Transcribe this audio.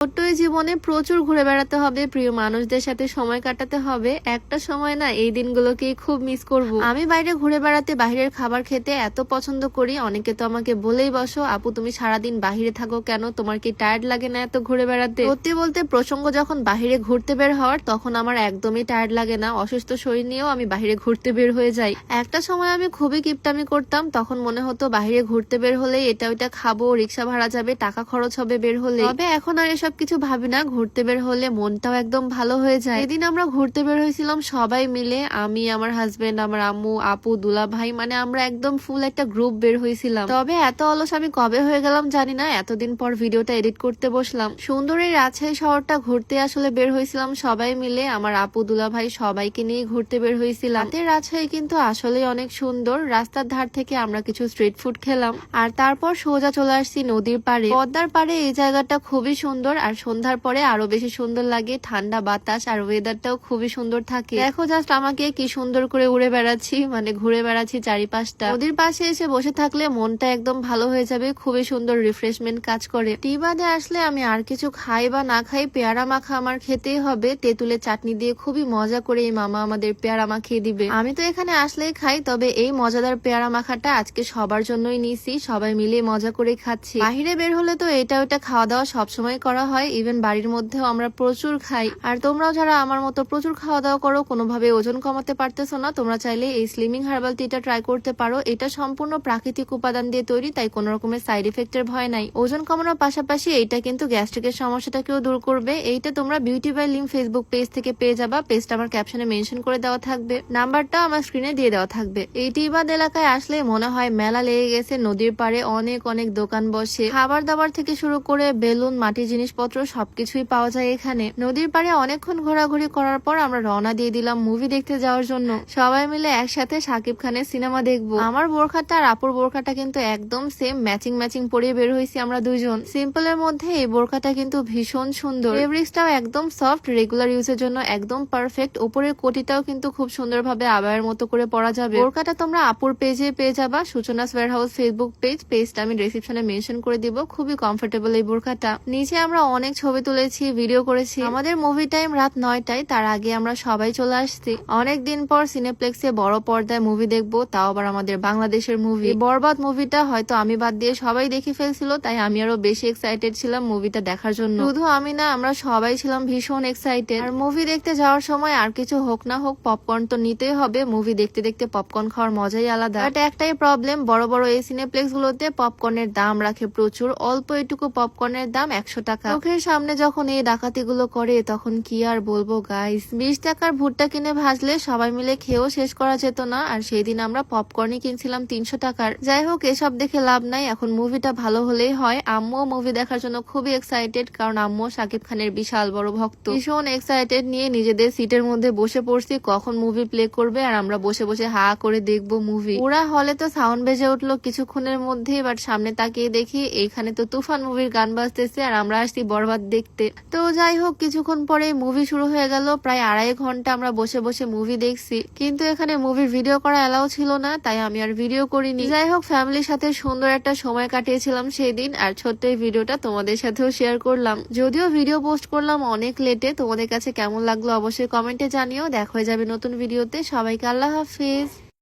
ছোট্ট এই জীবনে প্রচুর ঘুরে বেড়াতে হবে, প্রিয় মানুষদের সাথে সময় কাটাতে হবে। একটা সময় না, এই দিনগুলোকেই খুব মিস করব। আমি বাইরে ঘুরে বেড়াতে বাইরের খাবার খেতে এত পছন্দ করি, অনেকে তো আমাকে বলেই বসো, আপু, তুমি সারাদিন বাহিরে থাকো কেন? তোমার কি টায়ার্ড লাগে না এত ঘুরে বেড়াতে? সত্যি বলতে, প্রসঙ্গ যখন বাহিরে ঘুরতে বের হওয়ার, তখন আমার একদমই টায়ার্ড লাগে না। অসুস্থ শরীর নিয়েও আমি বাহিরে ঘুরতে বের হয়ে যাই। একটা সময় আমি খুবই কিপটামি করতাম, তখন মনে হতো বাহিরে ঘুরতে বের হলে এটা ওইটা খাব, রিক্সা ভাড়া যাবে, টাকা খরচ হবে বের হলে। তবে এখন আর এসব কিছু ভাবি না, ঘুরতে বের হলে মনটাও একদম ভালো হয়ে যায়। এদিন আমরা ঘুরতে বের হয়েছিলাম সবাই মিলে, আমি, আমার হাজবেন্ড আমার আম্মু, আপু, দুলা ভাই মানে আমরা একদম ফুল একটা গ্রুপ বের হয়েছিলাম। তবে এত অলস আমি কবে হয়ে গেলাম জানি না, এতদিন পর ভিডিওটা এডিট করতে বসলাম। সুন্দর এই রাজশাহী শহরটা ঘুরতে আসলে বের হয়েছিলাম সবাই মিলে, আমার আপু, দুলা ভাই সবাইকে নিয়ে ঘুরতে বের হয়েছিলাম। রাজশাহী কিন্তু আসলে অনেক সুন্দর, রাস্তার ধার থেকে আমরা কিছু স্ট্রিট ফুড খেলাম। আর তারপর সোজা চলে আসছি নদীর পাড়ে। পদ্মার পাড়ে এই জায়গাটা খুবই সুন্দর আর সন্ধ্যার পরে আরও বেশি সুন্দর লাগে। ঠান্ডা বাতাস আর ওয়েদারটাও খুবই সুন্দর থাকে। দেখো জাস্ট আমাকে কি সুন্দর করে উড়ে বেড়াচ্ছি মানে ঘুরে বেড়াচ্ছি চারিপাশটা। নদীর পাশে এসে বসে থাকলে মনটা একদম ভালো হয়ে যাবে, খুবই সুন্দর রিফ্রেশমেন্ট কাজ করে। টি বাদে আসলে আমি আর কিছু খাই বা না খাই, পেয়ারা মাখা আমার খেতেই হবে। তেঁতুলের চাটনি দিয়ে খুবই মজা করে এই মামা আমাদের পেয়ারা মাখিয়ে দিবে। আমি তো এখানে আসলেই খাই, তবে এই মজাদার পেয়ারা মাখাটা আজকে সবার জন্যই নিছি সবাই মিলে মজা করে খাচ্ছি। বাহিরে বের হলে তো এটা ওটা খাওয়া দাওয়া সবসময় করা হয় ইভেন বাড়ির মধ্যেও আমরা প্রচুর খাই। আর তোমরাও যারা আমার মতো প্রচুর খাওয়া দাওয়া করো, কোনোভাবে ওজন কমাতে পারতেছো না, তোমরা চাইলে এই স্লিমিং হার্বাল টিটা ট্রাই করতে পারো। এটা সম্পূর্ণ প্রাকৃতিক উপাদান দিয়ে তৈরি, তাই কোনো রকমের সাইড ইফেক্টের ভয় নাই। ওজন কমানোর পাশাপাশি এইটা কিন্তু গ্যাস্ট্রিকের সমস্যাটাকেও দূর করবে। এইটা তোমরা beauty by Lim Facebook page থেকে পেয়ে যাবা। পেজটা আমার ক্যাপশনে মেনশন করে দেওয়া থাকবে। নাম্বারটা আমার স্ক্রিনে দিয়ে দেওয়া থাকবে। এই টিবাদ এলাকায় আসলে মনে হয় মেলা লেগে গেছে, নদীর পাড়ে অনেক অনেক দোকান বসে। খাবার দাবার থেকে শুরু করে বেলুন, মাটির জিনিসপত্র সবকিছুই পাওয়া যায় এখানে। নদীর পাড়ে অনেকক্ষণ ঘোরাঘুরি করার পর আমরা রওনা দিয়ে দিলাম মুভি দেখতে যাওয়ার জন্য। সবাই মিলে একসাথে সাকিব খানের সিনেমা দেখব। আমার বোরখাটা আর আপুর বোরখাটা কিন্তু একদম সেম ম্যাচিং ম্যাচিং পরিয়ে বের হয়েছি আমরা দুজন সিম্পলের মধ্যে এই বোরখাটা কিন্তু ভীষণ সুন্দর। ফেব্রিক্সটাও একদম সফট রেগুলার ইউজের জন্য একদম পারফেক্ট উপরের কোটিটাও কিন্তু খুব সুন্দরভাবে আবায়ের মতো করে পরা যাবে। বোরখাটা তোমরা আপুর পেজে পেয়ে যাবা। সূচনা ওয়ার হাউস ফেসবুক পেজ পেজটা আমি ডিসক্রিপশনে মেনশন করে দিব। খুবই কমফোর্টেবল এই বোরখাটা। নিচে আমরা অনেক ছবি তুলেছি ভিডিও করেছি। আমাদের মুভি টাইম রাত নয়টায়, তার আগে আমরা সবাই চলে আসছি। অনেক দিন পর সিনেপ্লেক্সে বড় পর্দায় মুভি দেখব, তাও আবার আমাদের বাংলাদেশের মুভি বরবাদ মুভিটা হয়তো আমি বাদ দিয়ে সবাই দেখে ফেলছিল, তাই আমি আরও বেশি এক্সাইটেড ছিলাম মুভিটা দেখার জন্য। শুধু আমি না, আমরা সবাই ছিলাম ভীষণ এক্সাইটেড আর মুভি দেখতে যাওয়ার সময় আর কিছু হোক না হোক পপকর্ন তো নিতেই হবে। মুভি দেখতে দেখতে পপকর্ন খাওয়ার মজাই আলাদা। বাট একটাই প্রবলেম বড় বড় এই সিনেপ্লেক্স গুলোতে পপকর্নের দাম রাখে প্রচুর। অল্প এটুকু পপকর্নের দাম একশো টাকা। চোখের সামনে যখন এই ডাকাতি গুলো করে, তখন কি আর বলব গাইস বিশ টাকার ভুট্টা কিনে ভাজলে সবাই মিলে খেয়েও শেষ করা যেত না, আর সেই দিন আমরা পপকর্নই কিনছিলাম তিনশো টাকার। যাই হোক, এসব দেখে লাভ নাই। এখন মুভিটা ভালো হলেই হয়। আম্মুও মুভি দেখার জন্য খুবই এক্সাইটেড কারণ আম্মু শাকিব খানের বিশাল বড় ভক্ত। ভীষণ এক্সাইটেড নিয়ে নিজেদের সিটের মধ্যে বসে পড়ছি, কখন মুভি প্লে করবে, আর আমরা বসে বসে হা করে দেখব মুভি ওরা হলে তো সাউন্ড বেজে উঠল কিছুক্ষণের মধ্যে বাট সামনে তাকিয়ে দেখি, এইখানে তো তুফান মুভির গান বাজতেছে, আর আমরা আসছি বরবাদ দেখতে। তো যাই হোক, কিছুক্ষণ পরে মুভি শুরু হয়ে গেল। প্রায় আড়াই ঘণ্টা আমরা বসে বসে মুভি দেখছি। কিন্তু এখানে মুভির ভিডিও করা এলাও ছিল না, তাই আমি আর ভিডিও করিনি। যাই হোক ফ্যামিলির সাথে সুন্দর একটা সময় কাটিয়েছিলাম সেই দিন আর ছোট্ট এই ভিডিওটা তোমাদের সাথেও শেয়ার করলাম। যদিও ভিডিও পোস্ট করলাম অনেক লেটে তোমাদের কাছে কেমন লাগল অবশ্যই কমেন্টে জানিও। দেখা হয়ে যাবে নতুন ভিডিওতে সবাইকে আল্লাহ হাফিজ।